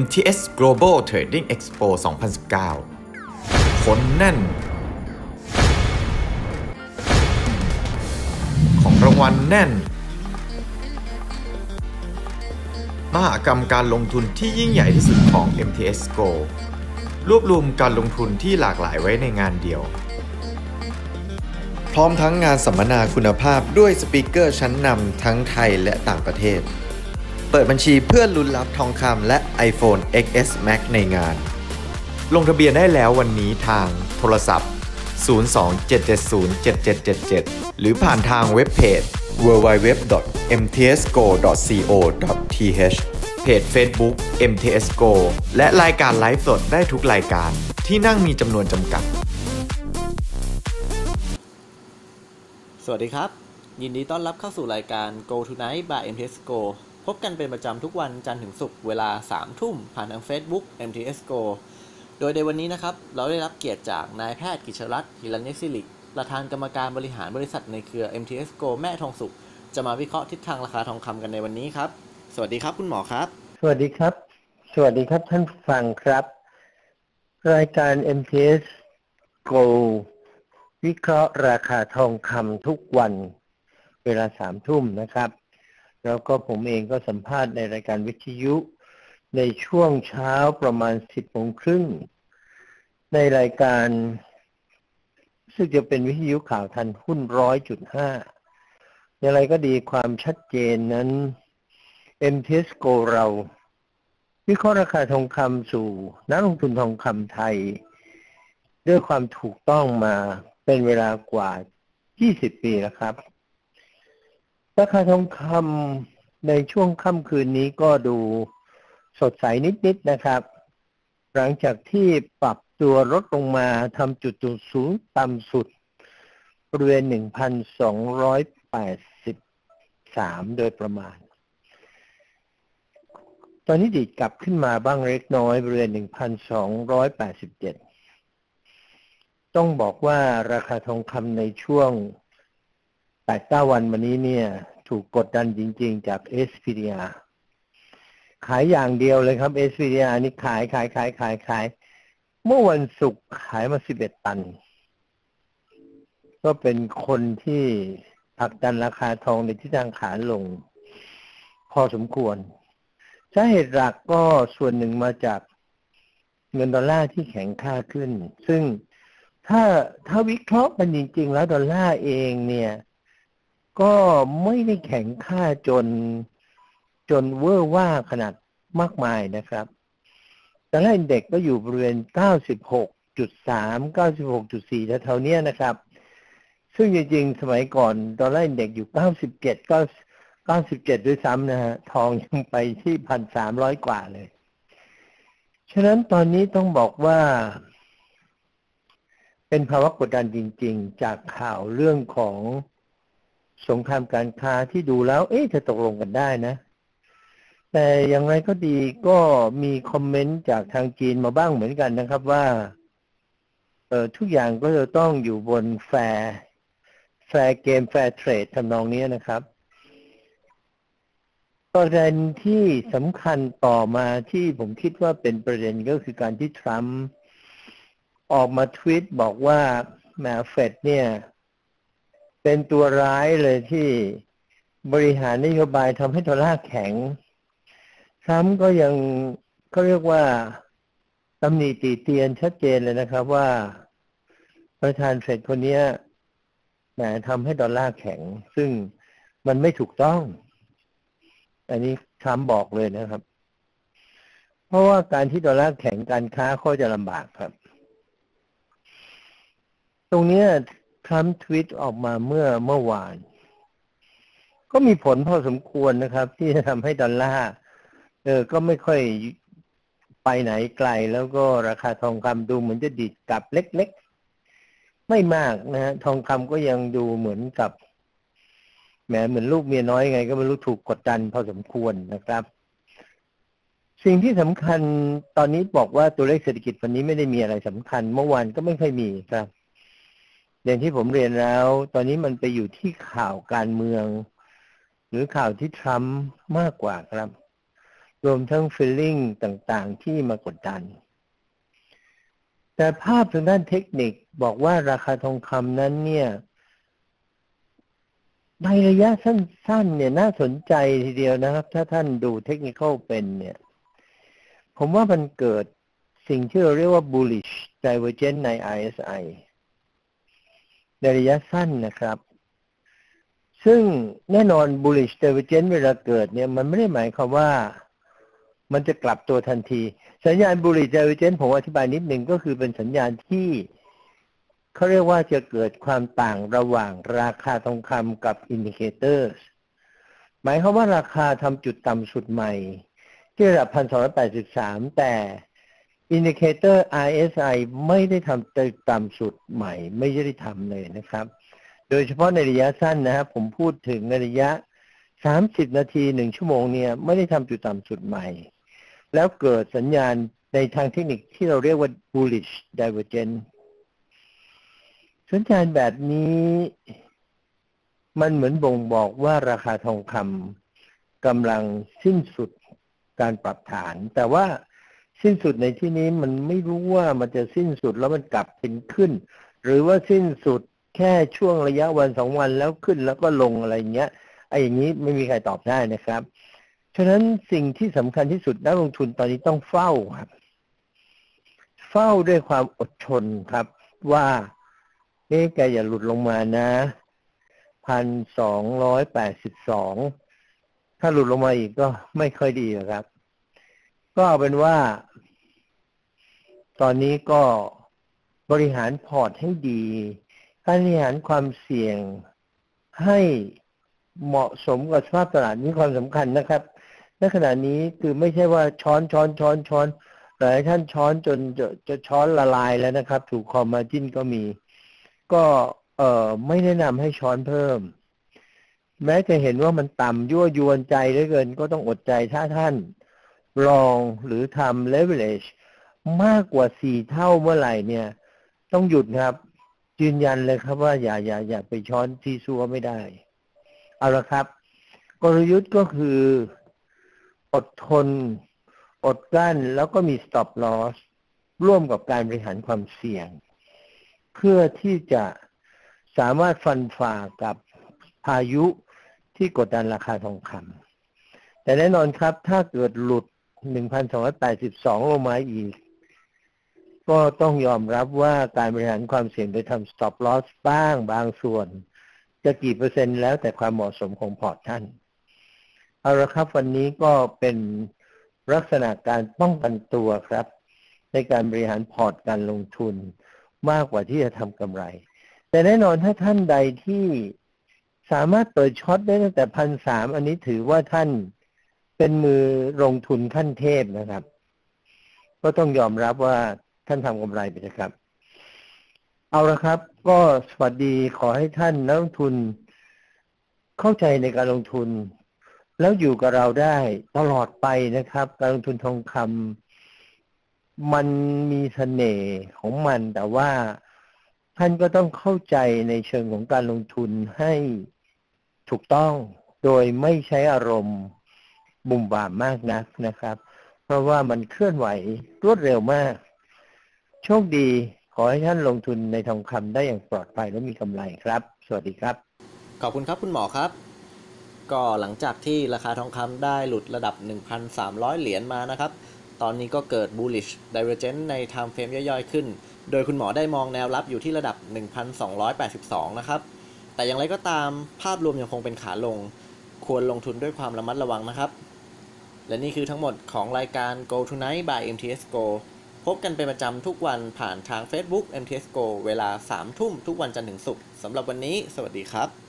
MTS Global Trading Expo 2019 คนแน่น ของรางวัลแน่น มหากรรมการลงทุนที่ยิ่งใหญ่ที่สุดของ MTS Go รวบรวมการลงทุนที่หลากหลายไว้ในงานเดียว พร้อมทั้งงานสัมมนาคุณภาพด้วยสปีกเกอร์ชั้นนำทั้งไทยและต่างประเทศ เปิดบัญชีเพื่อลุ้นรับทองคำและ iPhone XS Max ในงาน ลงทะเบียนได้แล้ววันนี้ทางโทรศัพท์ 027707777 หรือผ่านทางเว็บเพจ www.mtsgo.co.th เพจ Facebook MTS Go และรายการไลฟ์สดได้ทุกรายการที่นั่งมีจำนวนจำกัด สวัสดีครับ ยินดีต้อนรับเข้าสู่รายการ Go Tonight by MTS Go พบกันเป็นประจำทุกวันจันทร์ถึงศุกร์เวลา 3 ทุ่มผ่านทาง Facebook MTS Go โดยในวันนี้นะครับ เราได้รับเกียรติจากนายแพทย์กิจรัตน์ฮิรัญยศิริประธานกรรมการบริหารบริษัทในเครือ MTS Go แม่ทองสุข จะมาวิเคราะห์ทิศทางราคาทองคำกันในวันนี้ครับ สวัสดีครับคุณหมอครับ สวัสดีครับ สวัสดีครับท่านฟังครับ รายการ MTS Go วิเคราะห์ราคาทองคำทุกวัน เวลาสามทุ่มนะครับ แล้วก็ผมเองก็สัมภาษณ์ในรายการวิทยุในช่วงเช้าประมาณสิบโมงครึ่งในรายการ ซึ่งจะเป็นวิทยุข่าวทันหุ้นร้อยจุดห้าอย่างไรก็ดีความชัดเจนนั้น MTS Go เรา วิเคราะห์ราคาทองคำสู่นักลงทุนทองคำไทย ด้วยความถูกต้องมาเป็นเวลากว่า 20 ปีแล้วครับ ราคาทองคำในช่วงค่ำคืนนี้ก็ดูสดใสนิดๆนะครับ หลังจากที่ปรับตัวลดลงมาทำจุดจุดสูงต่ำสุดบริเวณ 1,283 โดยประมาณ ตอนนี้ดีดกลับขึ้นมาบ้างเล็กน้อยบริเวณ 1,287 ต้องบอกว่าราคาทองคำในช่วง 8-9วันมานี้เนี่ย ถูกกดดันจริง ๆ จาก SPDR ขายอย่างเดียวเลยครับ SPDR นี่ขายขายขายขายขาย เมื่อวันศุกร์ขายมา11ตัน ก็เป็นคนที่ผลักดันราคาทองในทิศทางขาลง พอสมควรสาเหตุหลักก็ส่วนหนึ่งมาจากเงินดอลลาร์ที่แข็งค่าขึ้น ซึ่งถ้าถ้าวิเคราะห์กันจริง ๆ แล้วดอลลาร์เองเนี่ย ก็ไม่ได้แข็งค่าจนจนเวอร์ว่าขนาดมากมายนะครับดอลลาร์อินเด็กก็อยู่บริเวณ 96.3 96.4แถวๆนี้นะครับ ซึ่งจริงๆ สมัยก่อนดอลลาร์อินเด็กอยู่ 97 ก็97 ด้วยซ้ำนะฮะ ทองยังไปที่ 1,300 กว่าเลย ฉะนั้นตอนนี้ต้องบอกว่า เป็นภาวะกดดันจริง ๆ จากข่าวเรื่องของ สงครามการค้าที่ดูแล้ว เอ๊ะจะตกลงกันได้นะ แต่อย่างไรก็ดีก็มีคอมเมนต์จากทางจีนมาบ้างเหมือนกันนะครับว่าเออทุกอย่างก็จะต้องอยู่บนแฟร์แฟร์เกมแฟร์เทรดทำนองนี้นะครับประเด็นที่สำคัญต่อมาที่ผมคิดว่าเป็นประเด็นก็คือการที่ทรัมป์ออกมาทวีตบอกว่าแมเฟดเนี่ย เป็นตัวร้ายเลยที่บริหารนโยบายทำให้ดอลลาร์แข็งทรัมป์ก็ยังเขาเรียกว่าตำหนิตีเตียนชัดเจนเลยนะครับว่าประธานเฟดคนนี้แหมทำให้ดอลลาร์แข็ง ซึ่งมันไม่ถูกต้อง อันนี้ทรัมป์บอกเลยนะครับ เพราะว่าการที่ดอลลาร์แข็งการค้าเขาจะลำบากครับ ตรงนี้ ทรัมป์ทวิตออกมาเมื่อเมื่อวาน ก็มีผลพอสมควรนะครับ ที่จะทำให้ดอลลาร์เออก็ไม่ค่อยไปไหนไกล แล้วก็ราคาทองคำดูเหมือนจะดีดกลับเล็กๆ ไม่มากนะฮะทองคำก็ยังดูเหมือนกับแหมเหมือนลูกเมียน้อยไง ก็ไม่รู้ถูกกดดันพอสมควรนะครับ สิ่งที่สำคัญตอนนี้บอกว่าตัวเลขเศรษฐกิจวันนี้ไม่ได้มีอะไรสำคัญ เมื่อวานก็ไม่ค่อยมีครับ อย่างที่ผมเรียนแล้ว ตอนนี้มันไปอยู่ที่ข่าวการเมือง หรือข่าวที่ทรัมป์มากกว่าครับ รวมทั้ง feeling ต่างๆ ที่มากดดัน แต่ภาพทางด้านเทคนิคบอกว่าราคาทองคำนั้นเนี่ยในระยะสั้นๆ เนี่ยน่าสนใจทีเดียวนะครับ ถ้าท่านดูเทคนิคเป็นเนี่ย ผมว่ามันเกิดสิ่งที่เราเรียกว่า bullish divergence ใน RSI ในระยะสั้นนะครับ ซึ่งแน่นอน bullish divergence เวลาเกิดเนี่ยมันไม่ได้หมายความว่ามันจะกลับตัวทันที สัญญาณ bullish divergence ผมอธิบายนิดหนึ่งก็คือเป็นสัญญาณที่เขาเรียกว่าจะเกิดความต่างระหว่างราคาทองคำกับ indicators หมายความว่าราคาทำจุดต่ำสุดใหม่ ที่ระดับ 1,283 แต่ indicator RSI ไม่ได้ทำจุดต่ำสุดใหม่ ไม่ได้ทำเลยนะครับ โดยเฉพาะในระยะสั้นนะครับ ผมพูดถึงในระยะ 30 นาที 1 ชั่วโมงเนี่ยไม่ได้ทำจุดต่ำสุดใหม่ แล้วเกิดสัญญาณในทางเทคนิคที่เราเรียกว่า bullish divergence สัญญาณแบบนี้มันเหมือนบ่งบอกว่าราคาทองคำกำลังสิ้นสุดการปรับฐาน แต่ว่า สิ้นสุดในที่นี้มันไม่รู้ว่ามันจะสิ้นสุดแล้วมันกลับเป็นขึ้น หรือว่าสิ้นสุดแค่ช่วงระยะวันสองวันแล้วขึ้นแล้วก็ลงอะไรเงี้ยไอ้อย่างนี้ไม่มีใครตอบได้นะครับ ฉะนั้นสิ่งที่สำคัญที่สุดนักลงทุนตอนนี้ต้องเฝ้าครับ เฝ้าด้วยความอดทนครับ ว่าเอ๊ะแกอย่าหลุดลงมานะพันสองร้อยแปดสิบสองถ้าหลุดลงมาอีกก็ไม่ค่อยดีครับ ก็เอาเป็นว่า ตอนนี้ก็บริหารพอร์ตให้ดี การบริหารความเสี่ยงให้เหมาะสมกับสภาพตลาดนี้ความสำคัญนะครับในขณะนี้คือไม่ใช่ว่าช้อนช้อนช้อนช้อนหลายท่านช้อนจนจะจะช้อนละลายแล้วนะครับ ถูกคอมมาจิ้นก็มี ก็เอ่อไม่แนะนำให้ช้อนเพิ่ม แม้จะเห็นว่ามันต่ำยั่วยวนใจเหลือเกิน ก็ต้องอดใจถ้าท่าน ลองหรือทำ leverage มากกว่าสี่เท่าเมื่อไหร่เนี่ย ต้องหยุดครับ ยืนยันเลยครับว่าอย่าอย่าอย่าไปช้อนที่ซัวไม่ได้ เอาละครับ กลยุทธ์ก็คือ อดทน อดกั้นแล้วก็มี stop loss ร่วมกับการบริหารความเสี่ยง เพื่อที่จะสามารถฟันฝ่ากับพายุที่กดดันราคาทองคำแต่แน่นอนครับ ถ้าเกิดหลุด 1,282ลงมาอีก ก็ต้องยอมรับว่าการบริหารความเสี่ยงโดยทำ stop loss บ้างบางส่วน จะกี่เปอร์เซ็นต์แล้วแต่ความเหมาะสมของพอร์ตท่าน เอาละครับวันนี้ก็เป็นลักษณะการป้องกันตัวครับ ในการบริหารพอร์ตการลงทุนมากกว่าที่จะทำกำไร แต่แน่นอนถ้าท่านใดที่สามารถเปิดช็อตได้ตั้งแต่พันสามอันนี้ถือว่าท่าน เป็นมือลงทุนขั้นเทพนะครับ ก็ต้องยอมรับว่าท่านทำกำไรไปนะครับ เอาละครับ ก็สวัสดีขอให้ท่านนักลงทุนเข้าใจในการลงทุน แล้วอยู่กับเราได้ตลอดไปนะครับ การลงทุนทองคำมันมีเสน่ห์ของมัน แต่ว่าท่านก็ต้องเข้าใจในเชิงของการลงทุนให้ถูกต้องโดยไม่ใช้อารมณ์ บุ่มบ่ามมากนักนะครับ เพราะว่ามันเคลื่อนไหวรวดเร็วมาก โชคดีขอให้ท่านลงทุนในทองคำได้อย่างปลอดภัยและมีกำไรครับ สวัสดีครับ ขอบคุณครับคุณหมอครับ ก็หลังจากที่ราคาทองคำได้หลุดระดับ 1,300 เหรียญมานะครับ ตอนนี้ก็เกิด bullish divergence ใน time frame ย่อยๆขึ้น โดยคุณหมอได้มองแนวรับอยู่ที่ระดับ 1,282 นะครับ แต่อย่างไรก็ตามภาพรวมยังคงเป็นขาลง ควรลงทุนด้วยความระมัดระวังนะครับ และนี่คือทั้งหมดของรายการ Go Tonight by MTS Go พบกันเป็นประจำทุกวันผ่านทาง Facebook MTS Go เวลา 3 ทุ่มทุกวันจันทร์ถึงศุกร์สำหรับวันนี้ สวัสดีครับ